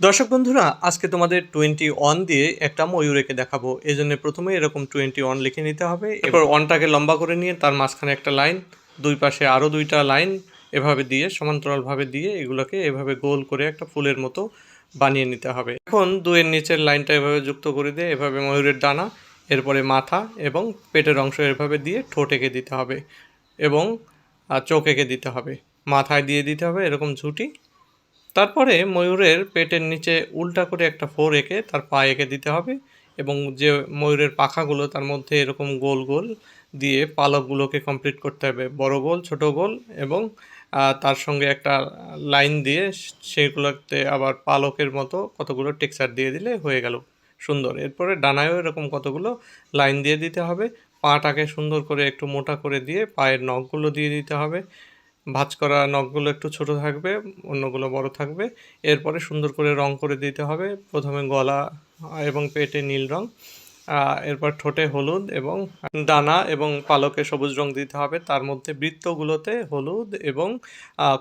দর্শক বন্ধুরা, আজকে তোমাদের টোয়েন্টি ওয়ান দিয়ে একটা ময়ূর এঁকে দেখাবো। এই জন্য প্রথমে এরকম টোয়েন্টি ওয়ান লিখে নিতে হবে। এরপর ওয়ানটাকে লম্বা করে নিয়ে তার মাঝখানে একটা লাইন দুই পাশে আরও দুইটা লাইন এভাবে দিয়ে, সমান্তরালভাবে দিয়ে এগুলোকে এভাবে গোল করে একটা ফুলের মতো বানিয়ে নিতে হবে। এখন দুয়ের নিচের লাইনটা এভাবে যুক্ত করে দিয়ে এভাবে ময়ূরের ডানা, এরপরে মাথা এবং পেটের অংশ এভাবে দিয়ে ঠোঁট এঁকে দিতে হবে এবং চোখ এঁকে দিতে হবে। মাথায় দিয়ে দিতে হবে এরকম ঝুঁটি। তারপরে ময়ূরের পেটের নিচে উল্টা করে একটা ফোর এঁকে তার পা এঁকে দিতে হবে এবং যে ময়ূরের পাখাগুলো তার মধ্যে এরকম গোল গোল দিয়ে পালকগুলোকে কমপ্লিট করতে হবে। বড় গোল, ছোট গোল এবং তার সঙ্গে একটা লাইন দিয়ে সেগুলোতে আবার পালকের মতো কতগুলো টেক্সচার দিয়ে দিলে হয়ে গেল সুন্দর। এরপরে ডানায়ও এরকম কতগুলো লাইন দিয়ে দিতে হবে। পাটাকে সুন্দর করে একটু মোটা করে দিয়ে পায়ের নখগুলো দিয়ে দিতে হবে। ভাঁজ করা নখগুলো একটু ছোট থাকবে, অন্যগুলো বড় থাকবে। এরপরে সুন্দর করে রং করে দিতে হবে। প্রথমে গলা এবং পেটে নীল রং এরপর ঠোঁটে হলুদ এবং ডানা এবং পালকে সবুজ রং দিতে হবে। তার মধ্যে বৃত্তগুলোতে হলুদ এবং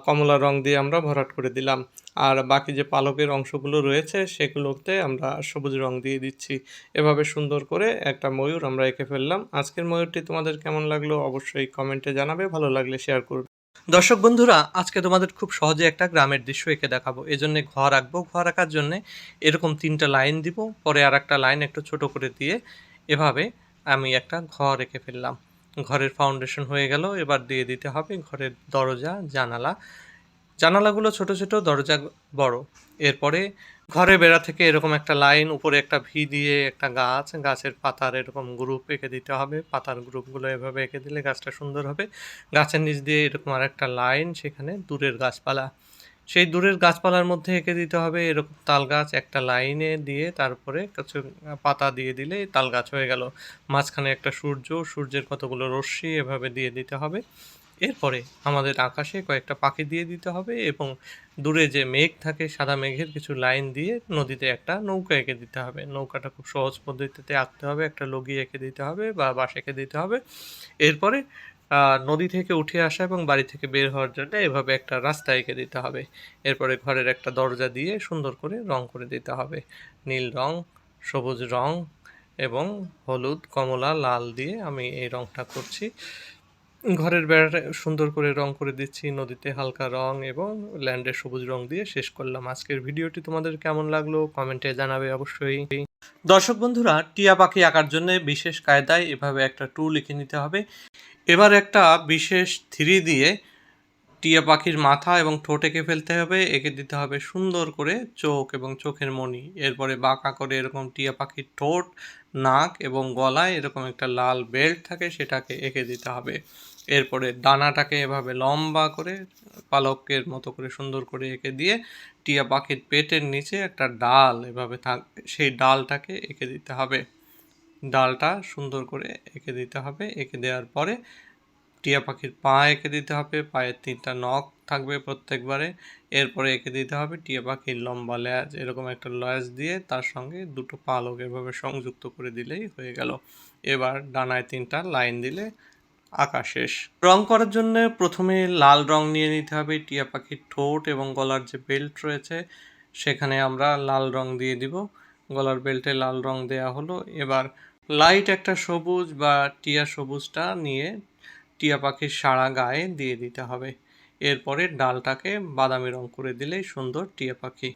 কমলা রং দিয়ে আমরা ভরাট করে দিলাম। আর বাকি যে পালকের অংশগুলো রয়েছে, সেগুলোতে আমরা সবুজ রং দিয়ে দিচ্ছি। এভাবে সুন্দর করে একটা ময়ূর আমরা এঁকে ফেললাম। আজকের ময়ূরটি তোমাদের কেমন লাগল অবশ্যই কমেন্টে জানাবে। ভালো লাগলে শেয়ার করবে। দর্শক বন্ধুরা, আজকে তোমাদের খুব সহজে একটা গ্রামের দৃশ্য এঁকে দেখাবো। এই ঘর আঁকবো। ঘর আঁকার জন্যে এরকম তিনটা লাইন দিব, পরে আর একটা লাইন একটু ছোট করে দিয়ে এভাবে আমি একটা ঘর এঁকে ফেললাম। ঘরের ফাউন্ডেশন হয়ে গেল, এবার দিয়ে দিতে হবে ঘরের দরজা, জানালা। জানালাগুলো ছোট ছোট, দরজা বড়। এরপরে ঘরে বেড়া থেকে এরকম একটা লাইন, উপরে একটা ভি দিয়ে একটা গাছ, গাছের পাতার এরকম গ্রুপ এঁকে দিতে হবে। পাতার গ্রুপগুলো এভাবে এঁকে দিলে গাছটা সুন্দর হবে। গাছের নিচ দিয়ে এরকম আর একটা লাইন, সেখানে দূরের গাছপালা। সেই দূরের গাছপালার মধ্যে এঁকে দিতে হবে এরকম তাল গাছ একটা লাইনে দিয়ে, তারপরে কিছু পাতা দিয়ে দিলে তাল গাছ হয়ে গেল। মাঝখানে একটা সূর্য, সূর্যের কতগুলো রশ্মি এভাবে দিয়ে দিতে হবে। এরপরে আমাদের আকাশে কয়েকটা পাখি দিয়ে দিতে হবে এবং দূরে যে মেঘ থাকে সাদা মেঘের কিছু লাইন দিয়ে নদীতে একটা নৌকা এঁকে দিতে হবে। নৌকাটা খুব সহজ পদ্ধতিতে আঁকতে হবে, একটা লগি এঁকে দিতে হবে বা বাঁশ এঁকে দিতে হবে। এরপরে নদী থেকে উঠে আসা এবং বাড়ি থেকে বের হওয়ার জন্য এভাবে একটা রাস্তা এঁকে দিতে হবে। এরপরে ঘরের একটা দরজা দিয়ে সুন্দর করে রং করে দিতে হবে। নীল রং, সবুজ রং এবং হলুদ, কমলা, লাল দিয়ে আমি এই রংটা করছি। ঘরের বেড়াটা সুন্দর করে রং করে দিচ্ছি, নদীতে হালকা রং এবং ল্যান্ডে সবুজ রং দিয়ে শেষ করলাম আজকের ভিডিওটি। তোমাদের কেমন লাগল কমেন্টে জানাবে অবশ্যই। দর্শক বন্ধুরা, টিয়া পাখি আঁকার জন্য বিশেষ কায়দায় এভাবে একটা টু লিখে নিতে হবে। এবার একটা বিশেষ থ্রি দিয়ে টিয়া পাখির মাথা এবং ঠোঁট এঁকে ফেলতে হবে, এঁকে দিতে হবে সুন্দর করে চোখ এবং চোখের মণি এরপরে বাঁকা করে এরকম টিয়া পাখির ঠোঁট, নাক এবং গলায় এরকম একটা লাল বেল্ট থাকে, সেটাকে এঁকে দিতে হবে। এরপরে ডানাটাকে এভাবে লম্বা করে, পালকের মতো করে সুন্দর করে এঁকে দিয়ে টিয়া পাখির পেটের নিচে একটা ডাল এভাবে থাকবে সেই ডালটাকে এঁকে দিতে হবে। ডালটা সুন্দর করে এঁকে দিতে হবে। এঁকে দেওয়ার পরে টিয়া পাখির পা এঁকে দিতে হবে, পায়ের তিনটা নখ থাকবে প্রত্যেকবারে। এরপরে এঁকে দিতে হবে টিয়া পাখির লম্বা ল্যাজ, এরকম একটা ল্যাজ দিয়ে তার সঙ্গে দুটো পালক এভাবে সংযুক্ত করে দিলেই হয়ে গেল। এবার ডানায় তিনটা লাইন দিলে আঁকা শেষ। রং করার জন্য প্রথমে লাল রং নিয়ে নিতে হবে টিয়া পাখির ঠোঁট এবং গলার যে বেল্ট রয়েছে, সেখানে আমরা লাল রং দিয়ে দিব। গলার বেল্টে লাল রং দেয়া হলো। এবার লাইট একটা সবুজ বা টিয়া সবুজটা নিয়ে টিয়া পাখির সারা গায়ে দিয়ে দিতে হবে। এরপরে ডালটাকে বাদামি রং করে দিলেই সুন্দর টিয়া পাখি।